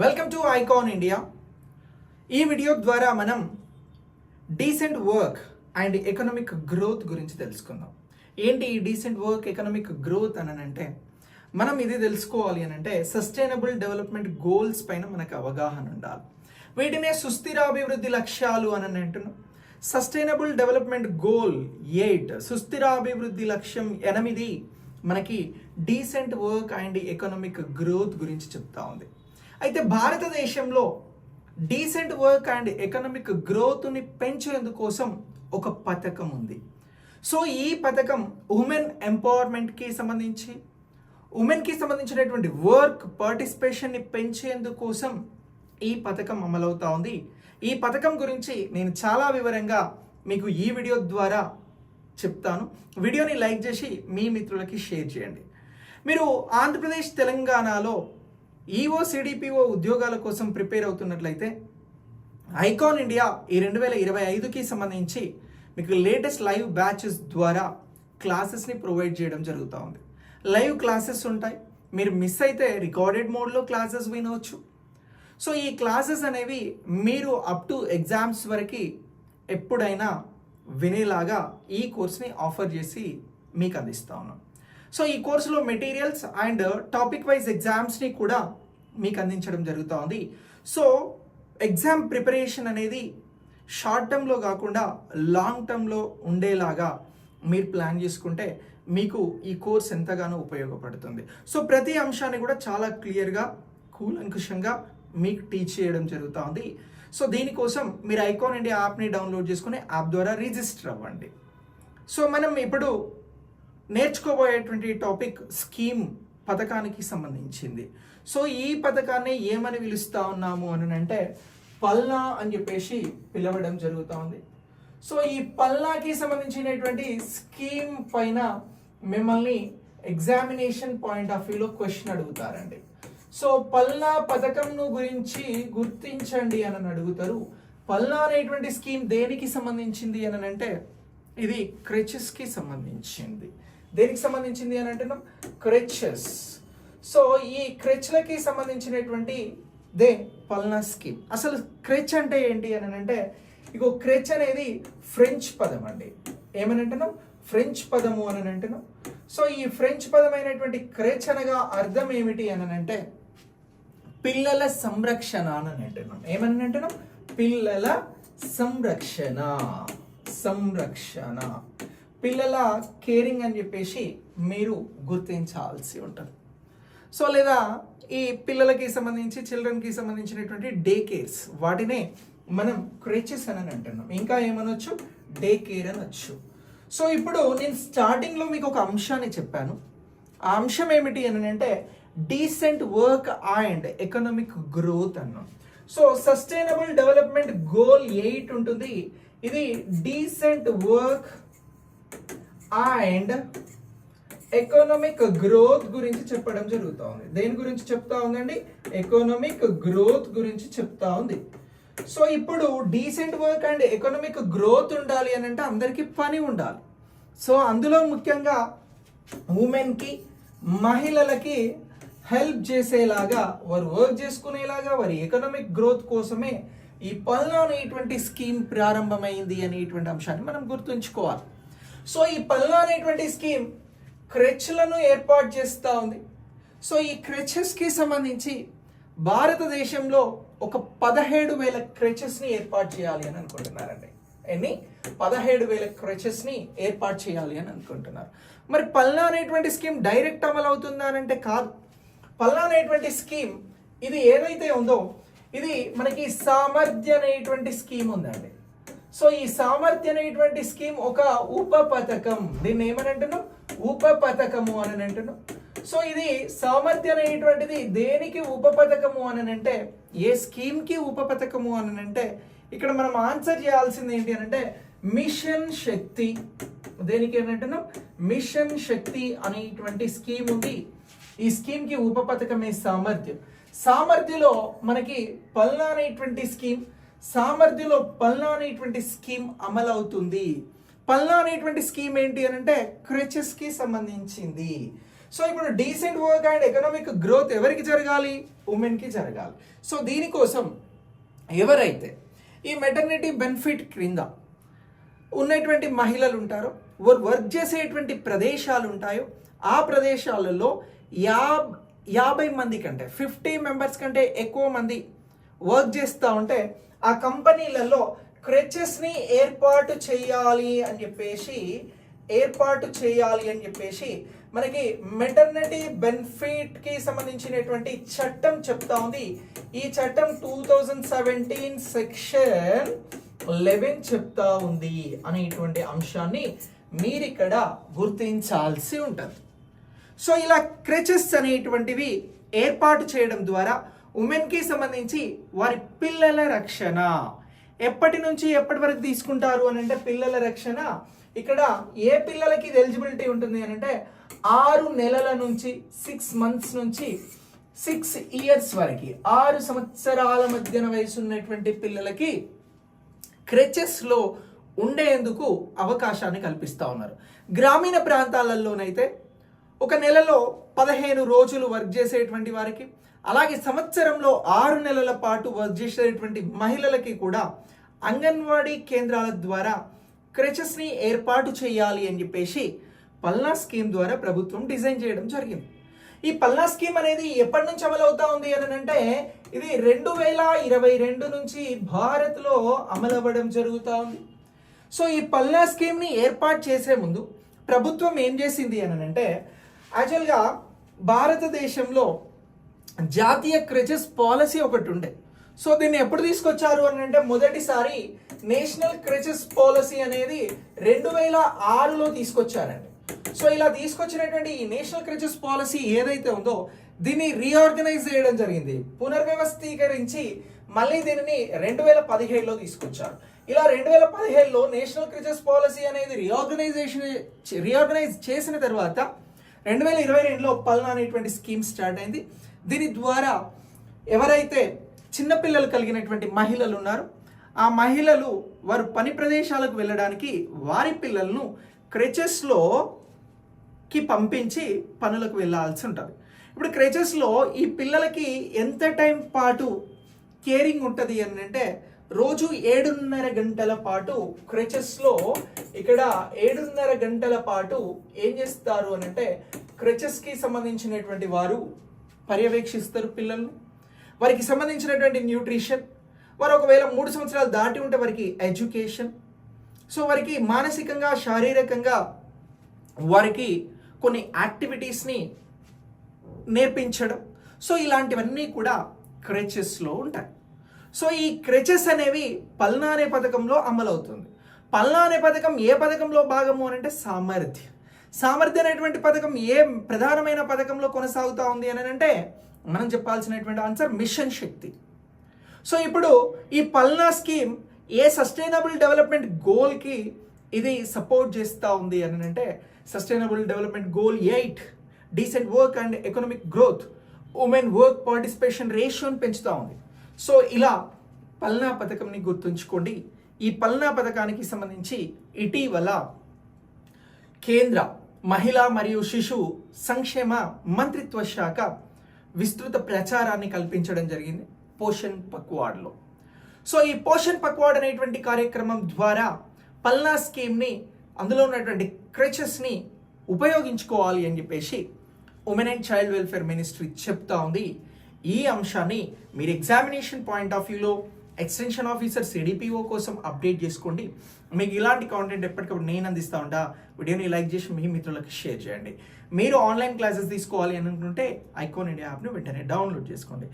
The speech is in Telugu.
వెల్కమ్ టు ఐకాన్ ఇండియా ఈ వీడియో ద్వారా మనం decent work and economic growth గురించి తెలుసుకుందాం. ఏంటి ఈ డీసెంట్ వర్క్ ఎకనామిక్ గ్రోత్ అని అంటే మనం ఇది తెలుసుకోవాలి అని అంటే సస్టైనబుల్ డెవలప్మెంట్ గోల్స్ పైన మనకు అవగాహన ఉండాలి. వీటినే సుస్థిరాభివృద్ధి లక్ష్యాలు అని అంటున్నాం. సస్టైనబుల్ డెవలప్మెంట్ గోల్ ఎయిట్ సుస్థిరాభివృద్ధి లక్ష్యం ఎనిమిది మనకి decent work and economic growth గురించి చెప్తా ఉంది. అయితే భారతదేశంలో డీసెంట్ వర్క్ అండ్ ఎకనామిక్ గ్రోత్ని పెంచేందుకోసం ఒక పథకం ఉంది. సో ఈ పథకం ఉమెన్ ఎంపవర్మెంట్కి సంబంధించి ఉమెన్కి సంబంధించినటువంటి వర్క్ పార్టిసిపేషన్ని పెంచేందుకోసం ఈ పథకం అమలవుతా ఉంది. ఈ పథకం గురించి నేను చాలా వివరంగా మీకు ఈ వీడియో ద్వారా చెప్తాను. వీడియోని లైక్ చేసి మీ మిత్రులకి షేర్ చేయండి. మీరు ఆంధ్రప్రదేశ్ తెలంగాణలో ఈఓ సిడిపిఓ ఉద్యోగాల కోసం ప్రిపేర్ అవుతున్నట్లయితే ఐకాన్ ఇండియా ఈ రెండు వేల ఇరవై ఐదుకి సంబంధించి మీకు లేటెస్ట్ లైవ్ బ్యాచెస్ ద్వారా క్లాసెస్ని ప్రొవైడ్ చేయడం జరుగుతూ ఉంది. లైవ్ క్లాసెస్ ఉంటాయి. మీరు మిస్ అయితే రికార్డెడ్ మోడ్లో క్లాసెస్ వినవచ్చు. సో ఈ క్లాసెస్ అనేవి మీరు అప్ టు ఎగ్జామ్స్ వరకు ఎప్పుడైనా వినేలాగా ఈ కోర్స్ని ఆఫర్ చేసి మీకు అందిస్తా ఉన్నాం. సో ఈ కోర్సులో మెటీరియల్స్ అండ్ టాపిక్ వైజ్ ఎగ్జామ్స్ని కూడా మీకు అందించడం జరుగుతూ ఉంది సో ఎగ్జామ్ ప్రిపరేషన్ అనేది షార్ట్ టర్మ్లో కాకుండా లాంగ్ టర్మ్లో ఉండేలాగా మీరు ప్లాన్ చేసుకుంటే మీకు ఈ కోర్స్ ఎంతగానో ఉపయోగపడుతుంది. సో ప్రతి అంశాన్ని కూడా చాలా క్లియర్గా కూలంకుషంగా మీకు టీచ్ చేయడం జరుగుతూ ఉంది సో దీనికోసం మీరు ఐకాన్ ఇండియా యాప్ని డౌన్లోడ్ చేసుకుని యాప్ ద్వారా రిజిస్టర్ అవ్వండి. సో మనం ఇప్పుడు నేర్చుకోబోయేటువంటి టాపిక్ స్కీమ్ పథకానికి సంబంధించింది. సో ఈ పథకాన్ని ఏమని పిలుస్తా ఉన్నాము అని అంటే పల్నా అని చెప్పేసి పిలవడం జరుగుతూ ఉంది. సో ఈ పల్నాకి సంబంధించినటువంటి స్కీమ్ పైన మిమ్మల్ని ఎగ్జామినేషన్ పాయింట్ ఆఫ్ వ్యూలో క్వశ్చన్ అడుగుతారండి. సో పల్నా పథకంను గురించి గుర్తించండి అని అడుగుతారు. పల్నా అనేటువంటి స్కీమ్ దేనికి సంబంధించింది అని అంటే ఇది క్రెచెస్కి సంబంధించింది. దేనికి సంబంధించింది అని అంటున్నాం? క్రెచెస్ సో ఈ క్రెచ్లకి సంబంధించినటువంటి దే పల్నా స్కీమ్ అసలు క్రెచ్ అంటే ఏంటి అని అంటే ఇగో క్రెచ్ అనేది ఫ్రెంచ్ పదం అండి. ఏమని అంటున్నాం? ఫ్రెంచ్ పదము అని అంటున్నాం. సో ఈ ఫ్రెంచ్ పదమైనటువంటి క్రెచ్ అనగా అర్థం ఏమిటి అని అంటే పిల్లల సంరక్షణ అని అంటున్నాం. ఏమని అంటున్నాం? పిల్లల సంరక్షణ. సంరక్షణ. పిల్లల కేరింగ్ అని చెప్పేసి మీరు గుర్తించాల్సి ఉంటుంది. సో లేదా ఈ పిల్లలకి సంబంధించి చిల్డ్రన్కి సంబంధించినటువంటి డే కేర్స్ వాటినే మనం క్రేచెస్ అని అంటున్నాం. ఇంకా ఏమనొచ్చు? డే కేర్ అనొచ్చు. సో ఇప్పుడు నేను స్టార్టింగ్లో మీకు ఒక అంశాన్ని చెప్పాను. ఆ అంశం ఏమిటి అని అంటే decent work and economic growth అన్నాం. So sustainable development goal eight ఉంటుంది. ఇది decent work and economic growth గురించి చెప్పడం జరుగుతూ ఉంది దేని గురించి చెప్తా ఉందండి? ఎకనామిక్ గ్రోత్ గురించి చెప్తా ఉంది. సో ఇప్పుడు decent work and economic growth ఉండాలి అని అంటే అందరికీ పని ఉండాలి. సో అందులో ముఖ్యంగా ఉమెన్కి మహిళలకి హెల్ప్ చేసేలాగా వారు వర్క్ చేసుకునేలాగా వారి ఎకనామిక్ గ్రోత్ కోసమే ఈ పల్నా అనేటువంటి స్కీమ్ ప్రారంభమైంది అనేటువంటి అంశాన్ని మనం గుర్తుంచుకోవాలి. సో ఈ పల్నా అనేటువంటి స్కీమ్ క్రెచ్లను ఏర్పాటు చేస్తూ ఉంది. సో ఈ క్రెచెస్కి సంబంధించి భారతదేశంలో ఒక పదహేడు వేల క్రెచెస్ని ఏర్పాటు చేయాలి అని అనుకుంటున్నారండి. ఎన్ని? పదహేడు వేల క్రెచెస్ని ఏర్పాటు చేయాలి అని అనుకుంటున్నారు. మరి పల్నా అనేటువంటి స్కీమ్ డైరెక్ట్ అమలు అవుతుందా అంటే కాదు. పల్నా అనేటువంటి స్కీమ్ ఇది ఏదైతే ఉందో ఇది మనకి సామర్థ్య అనేటువంటి స్కీమ్ ఉందండి. సో ఈ సామర్థ్య అనేటువంటి స్కీమ్ ఒక ఉప పథకం. దీన్ని ఏమని అంటున్నాం? ఉప పథకము అని అంటున్నాం. సో ఇది సామర్థ్య అనేటువంటిది దేనికి ఉప పథకము అని అంటే ఏ స్కీమ్కి ఉప పథకము అని అంటే ఇక్కడ మనం ఆన్సర్ చేయాల్సింది ఏంటి అని అంటే మిషన్ శక్తి. దేనికి ఏంటంటున్నాం మిషన్ శక్తి అనేటువంటి స్కీమ్ ఉంది. ఈ స్కీమ్కి ఉప పథకమే సామర్థ్యం. సామర్థ్యలో మనకి పల్నా అనేటువంటి స్కీమ్ సామర్థ్యంలో పల్నా అనేటువంటి స్కీమ్ అమలవుతుంది. పల్నా అనేటువంటి స్కీమ్ ఏంటి అని అంటే క్రెచెస్కి సంబంధించింది. సో ఇప్పుడు decent work and economic growth ఎవరికి జరగాలి? ఉమెన్కి జరగాలి. సో దీనికోసం ఎవరైతే ఈ మెటర్నిటీ బెనిఫిట్ క్రింద ఉన్నటువంటి మహిళలు ఉంటారో వర్క్ చేసేటువంటి ప్రదేశాలు ఉంటాయో ఆ ప్రదేశాలలో యా యాభై మంది కంటే ఫిఫ్టీ మెంబర్స్ కంటే ఎక్కువ మంది వర్క్ చేస్తూ ఉంటే ఆ కంపెనీలలో క్రెచెస్ని ఏర్పాటు చేయాలి అని చెప్పేసి ఏర్పాటు చేయాలి అని చెప్పేసి మనకి మెటర్నిటీ బెనిఫిట్కి సంబంధించినటువంటి చట్టం చెప్తా ఉంది. ఈ చట్టం two thousand seventeen section eleven చెప్తా ఉంది అనేటువంటి అంశాన్ని మీరు ఇక్కడ గుర్తించాల్సి ఉంటుంది. సో ఇలా క్రెచెస్ అనేటువంటివి ఏర్పాటు చేయడం ద్వారా ఉమెన్కి సంబంధించి వారి పిల్లల రక్షణ. ఎప్పటి నుంచి ఎప్పటి వరకు తీసుకుంటారు అని అంటే పిల్లల రక్షణ. ఇక్కడ ఏ పిల్లలకి ఎలిజిబిలిటీ ఉంటుంది అని అంటే ఆరు నెలల నుంచి సిక్స్ మంత్స్ నుంచి సిక్స్ ఇయర్స్ వరకు ఆరు సంవత్సరాల మధ్యన వయసు ఉన్నటువంటి పిల్లలకి క్రెచెస్లో ఉండేందుకు అవకాశాన్ని కల్పిస్తూ ఉన్నారు. గ్రామీణ ప్రాంతాలలోనైతే ఒక నెలలో పదిహేను రోజులు వర్క్ చేసేటువంటి వారికి అలాగే సంవత్సరంలో ఆరు నెలల పాటు వర్క్ చేసేటువంటి మహిళలకి కూడా అంగన్వాడీ కేంద్రాల ద్వారా క్రెచెస్ని ఏర్పాటు చేయాలి అని చెప్పేసి పల్నా స్కీమ్ ద్వారా ప్రభుత్వం డిజైన్ చేయడం జరిగింది. ఈ పల్నా స్కీమ్ అనేది ఎప్పటి నుంచి అమలు ఉంది అని అంటే ఇది రెండు వేల ఇరవై రెండు నుంచి భారత్లో అమలవ్వడం జరుగుతూ ఉంది. సో ఈ పల్నా స్కీమ్ని ఏర్పాటు చేసే ముందు ప్రభుత్వం ఏం చేసింది అని అంటే యాక్చువల్గా భారతదేశంలో జాతీయ క్రెచెస్ పాలసీ ఒకటి ఉండే. సో దీన్ని ఎప్పుడు తీసుకొచ్చారు అని అంటే మొదటిసారి నేషనల్ క్రెచెస్ పాలసీ అనేది రెండు వేల ఆరులో తీసుకొచ్చారండి. సో ఇలా తీసుకొచ్చినటువంటి ఈ నేషనల్ క్రెచెస్ పాలసీ ఏదైతే ఉందో దీన్ని రీఆర్గనైజ్ చేయడం జరిగింది. పునర్వ్యవస్థీకరించి మళ్ళీ దీనిని రెండు వేల పదిహేడులో తీసుకొచ్చారు. ఇలా రెండు వేల పదిహేడులో నేషనల్ క్రిచెస్ పాలసీ అనేది రీఆర్గనైజేషన్ రీఆర్గనైజ్ చేసిన తర్వాత రెండు వేల ఇరవై రెండులో పల్నా అనేటువంటి స్కీమ్ స్టార్ట్ అయింది. దీని ద్వారా ఎవరైతే చిన్నపిల్లలు కలిగినటువంటి మహిళలు ఉన్నారో ఆ మహిళలు వారు పని ప్రదేశాలకు వెళ్ళడానికి వారి పిల్లలను క్రెచెస్లో కి పంపించి పనులకు వెళ్ళాల్సి ఉంటుంది. ఇప్పుడు క్రెచెస్లో ఈ పిల్లలకి ఎంత టైం పాటు కేరింగ్ ఉంటుంది అని అంటే రోజు ఏడున్నర గంటల పాటు క్రెచెస్లో ఇక్కడ ఏడున్నర గంటల పాటు ఏం చేస్తారు అని అంటే క్రెచెస్కి సంబంధించినటువంటి వారు పర్యవేక్షిస్తారు పిల్లల్ని. వారికి సంబంధించినటువంటి న్యూట్రిషన్. వారు ఒకవేళ మూడు సంవత్సరాలు దాటి ఉంటే వారికి ఎడ్యుకేషన్. సో వారికి మానసికంగా శారీరకంగా వారికి కొన్ని యాక్టివిటీస్ని నేర్పించడం. సో ఇలాంటివన్నీ కూడా క్రెచెస్లో ఉంటాయి. సో ఈ క్రెచెస్ అనేవి పల్నా అనే పథకంలో అమలవుతుంది. పల్నా అనే పథకం ఏ పథకంలో భాగము అని అంటే సామర్థ్యం. సామర్థ్యం అనేటువంటి పథకం ఏ ప్రధానమైన పథకంలో కొనసాగుతూ ఉంది అని అంటే మనం చెప్పాల్సినటువంటి ఆన్సర్ మిషన్ శక్తి. సో ఇప్పుడు ఈ పల్నా స్కీమ్ ఏ సస్టైనబుల్ డెవలప్మెంట్ గోల్కి ఇది సపోర్ట్ చేస్తూ ఉంది అని అంటే sustainable development goal eight decent work and economic growth women work participation రేషియోని పెంచుతూ ఉంది. సో ఇలా పల్నా పథకంని గుర్తుంచుకోండి. ఈ పల్నా పథకానికి సంబంధించి ఇటీవల కేంద్ర మహిళా మరియు శిశు సంక్షేమ మంత్రిత్వ శాఖ విస్తృత ప్రచారాన్ని కల్పించడం జరిగింది పోషణ్ పక్వాడ్లో. సో ఈ పోషన్ పక్వాడ్ అనేటువంటి కార్యక్రమం ద్వారా పల్నా స్కీమ్ని అందులో ఉన్నటువంటి క్రచెస్ని ఉపయోగించుకోవాలి అని చెప్పేసి women and child welfare ministry చెప్తా ఉంది. ఈ అంశాన్ని మీరు ఎగ్జామినేషన్ పాయింట్ ఆఫ్ వ్యూలో ఎక్స్టెన్షన్ ఆఫీసర్ సిడిపిఓ కోసం అప్డేట్ చేసుకోండి. మీకు ఇలాంటి కాంటెంట్ ఎప్పటికప్పుడు నేను అందిస్తూ ఉంటా. వీడియోని లైక్ చేసి మీ మిత్రులకు షేర్ చేయండి. మీరు ఆన్లైన్ క్లాసెస్ తీసుకోవాలి అనుకుంటే ఐకోన్ ఇండియా యాప్ని వెంటనే డౌన్లోడ్ చేసుకోండి.